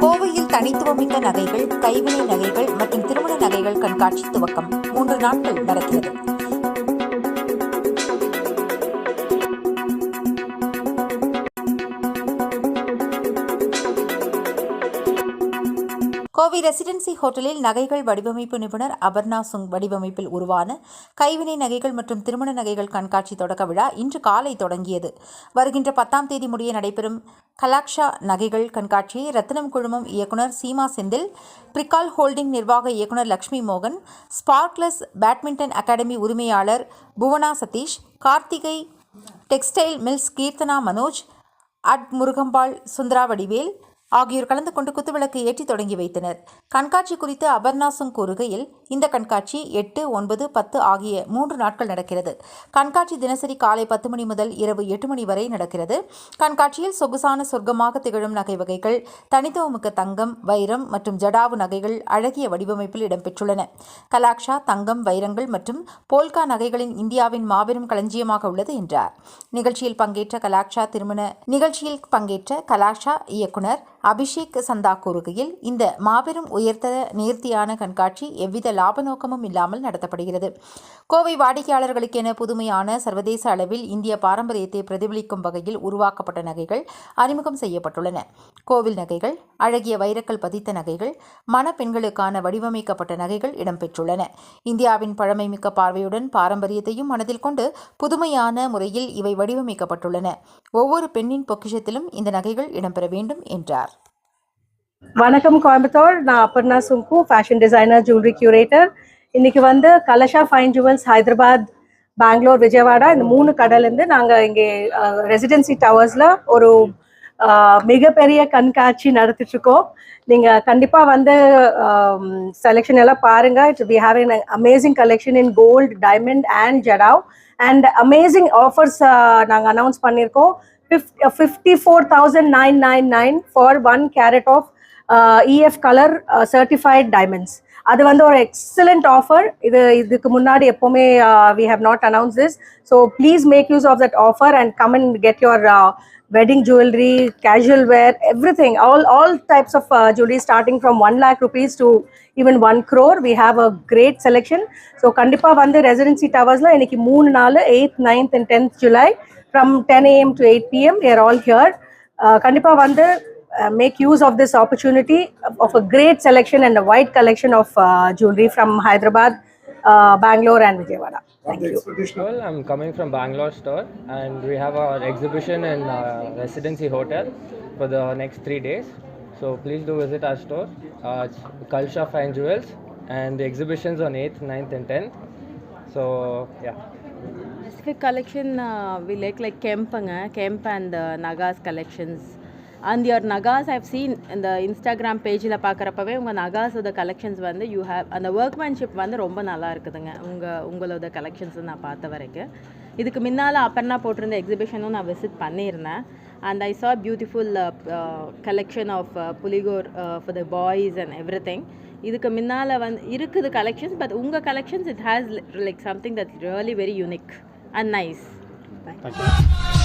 கோவையில் தனித்துவமிக்க நகைகள் கைவினை நகைகள் மற்றும் திருமண நகைகள் கண்காட்சி துவக்கம். மூன்று நாட்கள் நடக்கிறது. கோவை ரெசிடென்சி ஹோட்டலில் நகைகள் வடிவமைப்பு நிபுணர் அபர்ணா சுங் வடிவமைப்பில் உருவான கைவினை நகைகள் மற்றும் திருமண நகைகள் கண்காட்சி தொடக்க விழா இன்று காலை தொடங்கியது. வருகின்ற பத்தாம் தேதி முடிய நடைபெறும் கலாக்ஷா நகைகள் கண்காட்சியை ரத்தினம் குழுமம் இயக்குனர் சீமா செந்தில் பிரிகால் ஹோல்டிங் நிர்வாக இயக்குனர் லக்ஷ்மி மோகன் ஸ்பார்க்லஸ் பேட்மிண்டன் அகாடமி உரிமையாளர் Bhuvana Satish Karthigai textile mills Keerthana Manoj at Murugambal Sundara Vadivel ஆகியோர் கலந்து கொண்டு குத்துவிளக்கு ஏற்றி தொடங்கி வைத்தனர். கண்காட்சி குறித்து அபர்ணாசம் கூறுகையில் இந்த கண்காட்சி எட்டு ஒன்பது பத்து ஆகிய மூன்று நாட்கள் நடக்கிறது. கண்காட்சி தினசரி காலை பத்து மணி முதல் இரவு எட்டு மணி வரை நடக்கிறது. கண்காட்சியில் சொகுசான சொர்க்கமாக திகழும் நகை வகைகள் தனித்துவமிக்க தங்கம் வைரம் மற்றும் ஜடாவு நகைகள் அழகிய வடிவமைப்பில் இடம்பெற்றுள்ளன. கலாக்ஷா தங்கம் வைரங்கள் மற்றும் போல்கா நகைகளின் இந்தியாவின் மாபெரும் களஞ்சியமாக உள்ளது என்றார். நிகழ்ச்சியில் பங்கேற்ற கலாக்ஷா திருமண நிகழ்ச்சியில் பங்கேற்ற கலாக்ஷா இயக்குனர் அபிஷேக் சந்தா கூறுகையில் இந்த மாபெரும் உயர்த்த நேர்த்தியான கண்காட்சி எவ்வித லாப நோக்கமும் இல்லாமல் நடத்தப்படுகிறது. கோவை வாடிக்கையாளர்களுக்கென புதுமையான சர்வதேச அளவில் இந்திய பாரம்பரியத்தை பிரதிபலிக்கும் வகையில் உருவாக்கப்பட்ட நகைகள் அறிமுகம் செய்யப்பட்டுள்ளன. கோவில் நகைகள் அழகிய வைரக்கல் பதித்த நகைகள் மணப்பெண்களுக்கான வடிவமைக்கப்பட்ட நகைகள் இடம்பெற்றுள்ளன. இந்தியாவின் பழமைமிக்க பார்வையுடன் பாரம்பரியத்தையும் மனதில் கொண்டு புதுமையான முறையில் இவை வடிவமைக்கப்பட்டுள்ளன. ஒவ்வொரு பெண்ணின் பொக்கிஷத்திலும் இந்த நகைகள் இடம்பெற வேண்டும் என்றார். வணக்கம் கோயம்புத்தூர். நான் Aparna Sunku fashion designer jewellery curator இன்னைக்கு வந்து கலஷா ஃபைன் ஜுவல்ஸ் ஹைதராபாத் பெங்களூர் விஜயவாடா. இந்த மூணு கடையிலேருந்து நாங்கள் இங்கே ரெசிடென்சி டவர்ஸில் ஒரு மிகப்பெரிய கண்காட்சி நடத்திட்டுருக்கோம். நீங்கள் கண்டிப்பாக வந்து செலெக்ஷன் எல்லாம் பாருங்க. It's we have in amazing collection in gold diamond and jadau and amazing offers நாங்கள் அனௌன்ஸ் பண்ணியிருக்கோம். Fifty four thousand nine nine nine for one carat of EF colour certified diamonds அது வந்து ஒரு எக்ஸலண்ட் ஆஃபர் இது இதுக்கு முன்னாடி எப்போவுமே we have not announce this so please make use of that offer and come and get your wedding jewelry, casual wear, everything, all all types of uh, jewelry starting from 1 lakh rupees to even 1 crore. We have a great selection. So கண்டிப்பா வந்து residency டவர்ஸ்ல இன்னைக்கு மூணு நாள் eighth ninth and tenth July from ten AM to eight PM uh, make use of this opportunity of, a great selection and a wide collection of uh, jewelry from Hyderabad, uh, Bangalore, and Vijayawada. Thank you. Well, I'm coming from Bangalore store, and we have our exhibition in uh, residency hotel for the next three days. So please do visit our store. Uh, Kalsha Fine Jewels, and the exhibitions on 8th, 9th, and 10th. So yeah. Specific collection uh, we like like Kempanga, uh, Kemp and uh, Nagas collections. And your Nagas have seen இந்த Instagram பேஜில் பார்க்குறப்பவே உங்கள் நகாஸோட collections வந்து you have அந்த workmanship வந்து ரொம்ப நல்லா இருக்குதுங்க. உங்கள் உங்களோட கலெக்ஷன்ஸ் நான் பார்த்த வரைக்கும். இதுக்கு முன்னால் அப்பர்னா போட்டிருந்த எக்ஸிபிஷனும் நான் விசிட் பண்ணியிருந்தேன். And I saw beautiful collection of Pulikor for the boys and every thing இதுக்கு முன்னால் வந்து இருக்குது கலெக்ஷன்ஸ் பட் உங்கள் collections it has like something that really very unique and nice thank you.